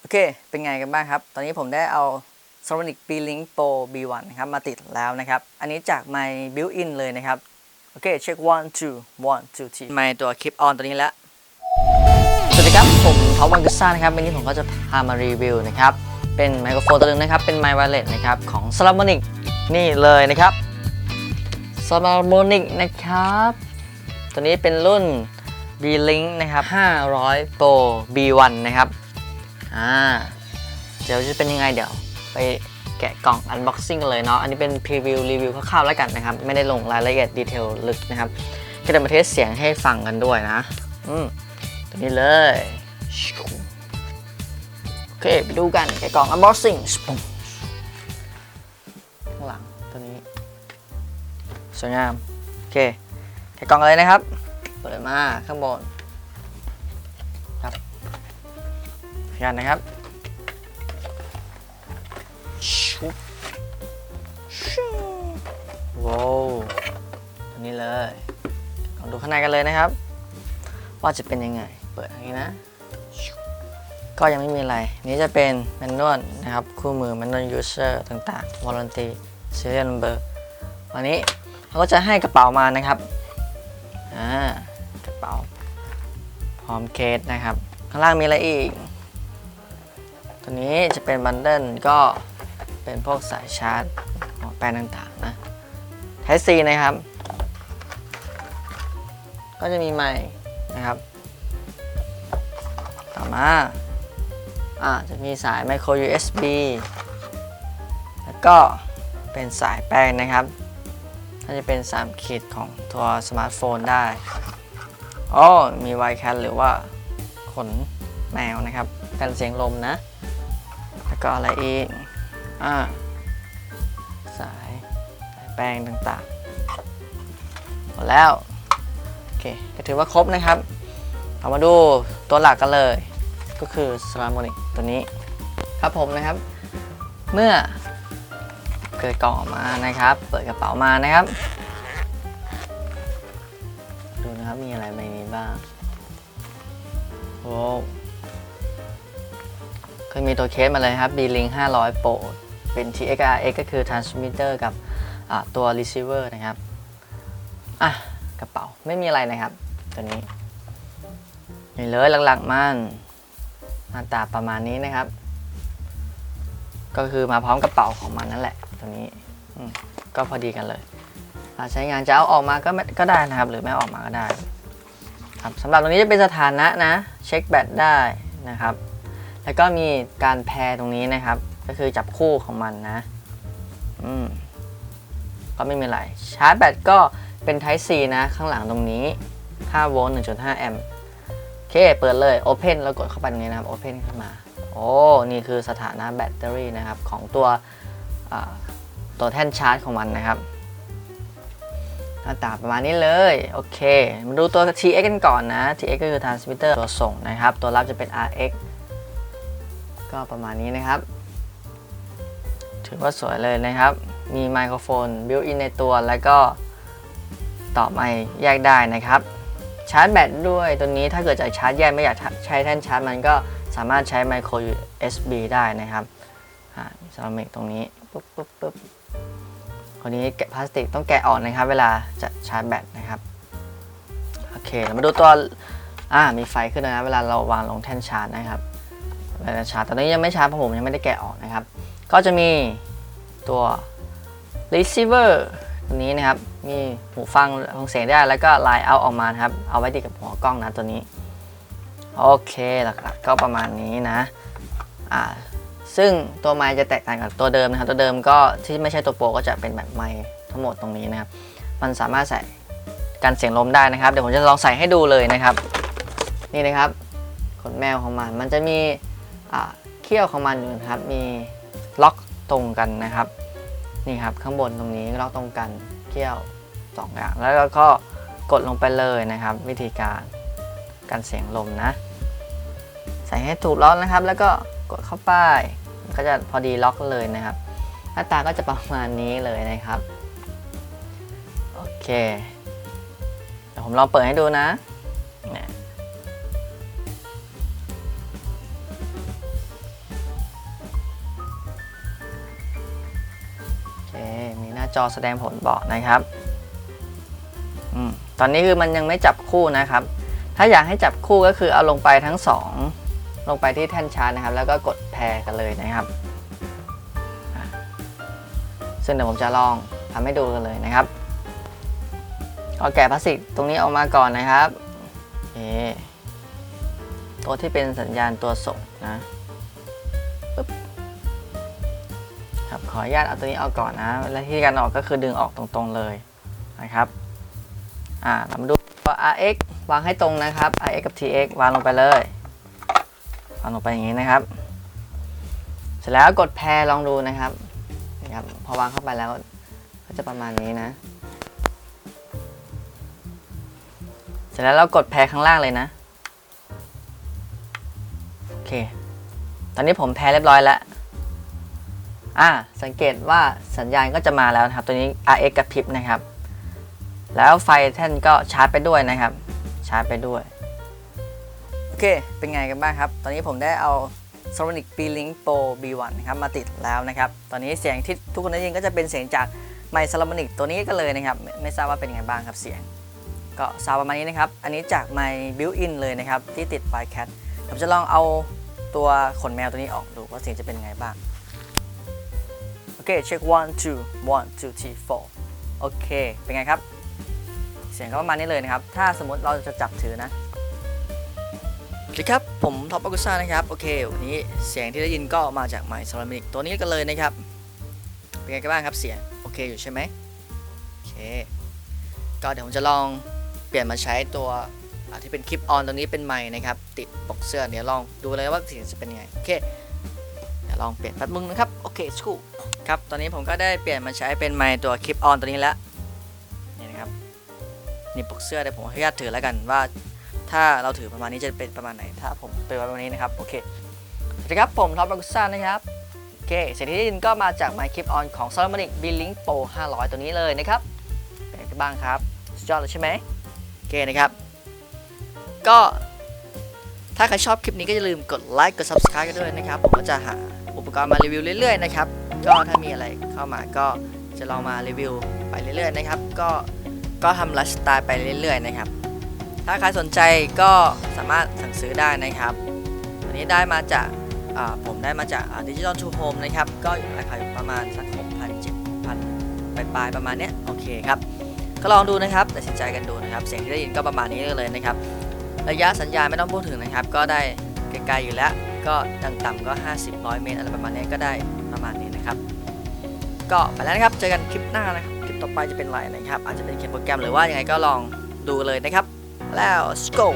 โอเค เป็นไงกันบ้างครับ ตอนนี้ผมได้เอา Sonic B-Link Pro B1 ครับมาติดแล้วนะครับ อันนี้จาก my built-in เลยนะครับ โอเค เช็ค one two one two three ไมค์ตัวคลิปออนตัวนี้แล้ว สวัสดีครับ ผมท็อปวันกุซ่านะครับ วันนี้ผมก็จะพามารีวิวนะครับ เป็นไมโครโฟนตัวหนึงนะครับ เป็นไมค์ไวเลสนะครับ ของ s o n i c นี่เลยนะครับ s o n i c นะครับ ตัวนี้เป็นรุ่น B-Link นะครับ500 Pro B1 นะครับ อ่าเดี๋ยวจะเป็นยังไงเดี๋ยวไปแกะกล่อง unboxing กันเลยเนาะ อันนี้เป็นพรีวิวรีวิวคร่าวๆแล้วกันนะครับ ไม่ได้ลงรายละเอียดดีเทลลึกนะครับ ก็จะมาเทสเสียงให้ฟังกันด้วยนะ อืมตัวนี้เลย โอเคไปดูกันแกะกล่อง unboxing ปุ๊บข้างหลังตัวนี้ สวยงาม โอเค แกะกล่องเลยนะครับ เปิดมาข้างบน พยันนะครับชุบชูว้าวตัวนี้เลยลองดูข้างในกันเลยนะครับ ว่าจะเป็นยังไง เปิดทางนี้นะ ก็ยังไม่มีอะไร นี้จะเป็นแมนนวลนะครับ คู่มือแมนนวลยูเซอร์ต่างๆวอร์นตี serial number วันนี้เขาก็จะให้กระเป๋ามานะครับอ่ากระเป๋าพร้อมเคสนะครับ ข้างล่างมีอะไรอีก ตัวนี้จะเป็นบันเดิลก็เป็นพวกสายชาร์จหัวแปรต่างๆนะ Type C นะครับ ก็จะมีไมค์นะครับ ต่อมาอ่าจะมีสาย micro USB แล้วก็เป็นสายแปลงนะครับก็จะเป็น 3 ขีดของตัวสมาร์ทโฟนได้อ๋อมีไวแค t หรือว่าขนแมวนะครับกันเสียงลมนะ แล้วก็อะไรอีกอ่าสายสายแปลงต่างๆหมดแล้วโอเคก็ถือว่าครบนะครับ เอามาดูตัวหลักกันเลย ก็คือ s l a m o n i c ตัวนี้ครับผมนะครับ เมื่อเกิดกล่องมานะครับ เปิดกระเป๋ามานะครับ ดูนะครับมีอะไรในนี้บ้างโอ้ คยมีตัวเคสมาเลยครับ B-Link 500 Pro เป็น TXRX ก็คือ transmitter กับตัว receiver นะครับ อะ กระเป๋าไม่มีอะไรนะครับ ตัวนี้นี่เลยหลักๆมันหน้าตาประมาณนี้นะครับ ก็คือมาพร้อมกระเป๋าของมันนั่นแหละ ตัวนี้ก็พอดีกันเลยใช้งานจะเอาออกมาก็ไม่ก็ได้นะครับ หรือไม่ออกมาก็ได้ ครับสำหรับตรงนี้จะเป็นสถานะนะ เช็คแบตได้นะครับ แล้วก็มีการแพรตรงนี้นะครับ ก็คือจับคู่ของมันนะอืมก็ไม่มีอะไรชาร์จแบตก็เป็น Type C นะ ข้างหลังตรงนี้5โวลต์1.5แอมป์โอเค เปิดเลย Open แล้วกดเข้าไปตรงนี้นะครับ Open ขึ้นมา โอ้ นี่คือสถานะแบตเตอรี่นะครับ ของตัวตัวแท่นชาร์จของมันนะครับหน้าตาประมาณนี้เลย โอเค มาดูตัว TX กันก่อนนะ TX ก็คือ transmitter ตัวส่งนะครับ ตัวรับจะเป็น RX ก็ประมาณนี้นะครับ ถือว่าสวยเลยนะครับ มีไมโครโฟน built in ในตัวแล้วก็ต่อไมค์แยกได้นะครับ ชาร์จแบตด้วยตัวนี้ถ้าเกิดจะชาร์จแยกไม่อยากใช้แท่นชาร์จ มันก็สามารถใช้ไมโคร USB ได้นะครับอ่ามีซามิกตรงนี้ปุ๊บปุ๊บปุ๊บคนนี้แกะพลาสติกต้องแกะออกนะครับ เวลาจะชาร์จแบตนะครับโอเคเรามาดูตัวอ่ามีไฟขึ้นนะเวลาเราวางลงแท่นชาร์จนะครับ เวลาชาร์จตอนนี้ยังไม่ชาร์จเพราะผมยังไม่ได้แกะออกนะครับ ก็จะมีตัว receiver ตัวนี้นะครับ มีหูฟังฟังเสียงได้แล้วก็ไลน์เอาออกมาครับ เอาไว้ติดกับหัวกล้องนะตัวนี้ โอเคหลักๆก็ประมาณนี้นะอ่าซึ่งตัวไมค์จะแตกต่างกับตัวเดิมนะครับ ตัวเดิมก็ที่ไม่ใช่ตัวโปรก็จะเป็นแบบไมค์ทั้งหมดตรงนี้นะครับ มันสามารถใส่กันเสียงลมได้นะครับ เดี๋ยวผมจะลองใส่ให้ดูเลยนะครับ นี่นะครับขนแมวของมัน มันจะมี เขี้ยวของมันอยู่นะครับ มีล็อกตรงกันนะครับ นี่ครับข้างบนตรงนี้ล็อกตรงกันเขี้ยวสองอย่างแล้วก็กดลงไปเลยนะครับ วิธีการกันเสียงลมนะ ใส่ให้ถูกล็อกนะครับ แล้วก็กดเข้าไปก็จะพอดีล็อกเลยนะครับ หน้าตาก็จะประมาณนี้เลยนะครับ โอเค เดี๋ยวผมลองเปิดให้ดูนะ จอแสดงผลบอกนะครับอตอนนี้คือมันยังไม่จับคู่นะครับ ถ้าอยากให้จับคู่ก็คือเอาลงไปทั้งสองลงไปที่แท่นชาร์จนะครับ แล้วก็กดแพรกันเลยนะครับ ซึ่งเดี๋ยวผมจะลองทำให้ดูกันเลยนะครับเอาแกะพลาสติกตรงนี้ออกมาก่อนนะครับโอเคตัวที่เป็นสัญญาณตัวส่งนะ ครับขออนุญาตเอาตัวนี้เอาก่อนนะ และที่การออกก็คือดึงออกตรงๆเลยนะครับอ่าเรามาดูตัว RX วางให้ตรงนะครับ RX กับ TX วางลงไปเลยวางลงไปอย่างนี้นะครับ เสร็จแล้วกดแพรลองดูนะครับนะครับ พอวางเข้าไปแล้วก็จะประมาณนี้นะ เสร็จแล้วเรากดแพรข้างล่างเลยนะ โอเค ตอนนี้ผมแพรเรียบร้อยแล้ว อ่าสังเกตว่าสัญญาณก็จะมาแล้วนะครับ ตัวนี้ RX กระพริบนะครับ แล้วไฟแท่นก็ชาร์จไปด้วยนะครับ ชาร์จไปด้วย โอเค เป็นไงกันบ้างครับ ตอนนี้ผมได้เอา Sonic B-Link Pro B1 นะครับมาติดแล้วนะครับ ตอนนี้เสียงที่ทุกคนได้ยินก็จะเป็นเสียงจากไมค์ Sonic ตัวนี้ก็เลยนะครับ ไม่ทราบว่าเป็นไงบ้างครับเสียง ก็ซาวประมาณนี้นะครับ อันนี้จากไมค์ built-in เลยนะครับ ที่ติด by cat ผมจะลองเอาตัวขนแมวตัวนี้ออกดูว่าเสียงจะเป็นยังไงบ้าง เคเช็ค one two one two three four โอเค เป็นไงครับ เสียงก็ประมาณนี้เลยนะครับ ถ้าสมมติเราจะจับถือนะสวัสดีครับ ผมท็อปอากุซ่านะครับ โอเค วันนี้เสียงที่ได้ยินก็มาจากไมค์ซารามิกตัวนี้กันเลยนะครับ เป็นไงกันบ้างครับเสียง โอเคอยู่ใช่ไหมโอเค ก็เดี๋ยวผมจะลองเปลี่ยนมาใช้ตัวที่เป็นคลิปออนตรงนี้เป็นไมค์นะครับ ติดปกเสื้อเดี๋ยวลองดูเลยว่าเสียงจะเป็นยังไง โอเค ลองเปลี่ยนแป๊บนึงนะครับโอเคสกูครับตอนนี้ผมก็ได้เปลี่ยนมาใช้เป็นไมค์ตัวคลิปออนตัวนี้แล้วนี่นะครับนี่ปกเสื้อเดี๋ยวผมขออนุญาตถือแล้วกันว่า ถ้าเราถือประมาณนี้จะเป็นประมาณไหน ถ้าผมเปิดประมาณนี้นะครับโอเคสวัสดีครับผมท็อปบากุซ่านะครับโอเคเสียงที่ได้ยินก็มาจากไมค์คลิปออนของ Solomonic B-Link Pro 500 ตัวนี้เลยนะครับเป็นไงบ้างครับสุดยอดเลยใช่ไหมโอเคนะครับ ก็ถ้าใครชอบคลิปนี้ก็อย่าลืมกดไลค์กด Subscribe กันด้วยนะครับ ผมก็จะหา ปกรณ์มารีวิวเรื่อยๆนะครับก็ถ้ามีอะไรเข้ามาก็จะลองมารีวิวไปเรื่อยๆนะครับก็ก็ทำไลฟ์สไตล์ไปเรื่อยๆนะครับถ้าใครสนใจก็สามารถสั่งซื้อได้นะครับตัวนี้ได้มาจากอ่าผมได้มาจากดิจิ t a ลทูโฮมนะครับก็อยู่ราคาอยู่ประมาณสัก6,000 7,000ปลายๆประมาณเนี้ยโอเคครับก็ลองดูนะครับตัดสินใจกันดูนะครับ เสียงที่ได้ยินก็ประมาณนี้เลยนะครับ ระยะสัญญาณไม่ต้องพูดถึงนะครับ ก็ได้ไกลๆอยู่แล้ว ก็ดังต่ำก็ 50 100 เมตรอะไรประมาณนี้ก็ได้ประมาณนี้นะครับ ก็ไปแล้วนะครับ เจอกันคลิปหน้านะครับ คลิปต่อไปจะเป็นอะไรนะครับ อาจจะเป็นเขียนโปรแกรมหรือว่ายังไงก็ลองดูเลยนะครับ แล้ว let's go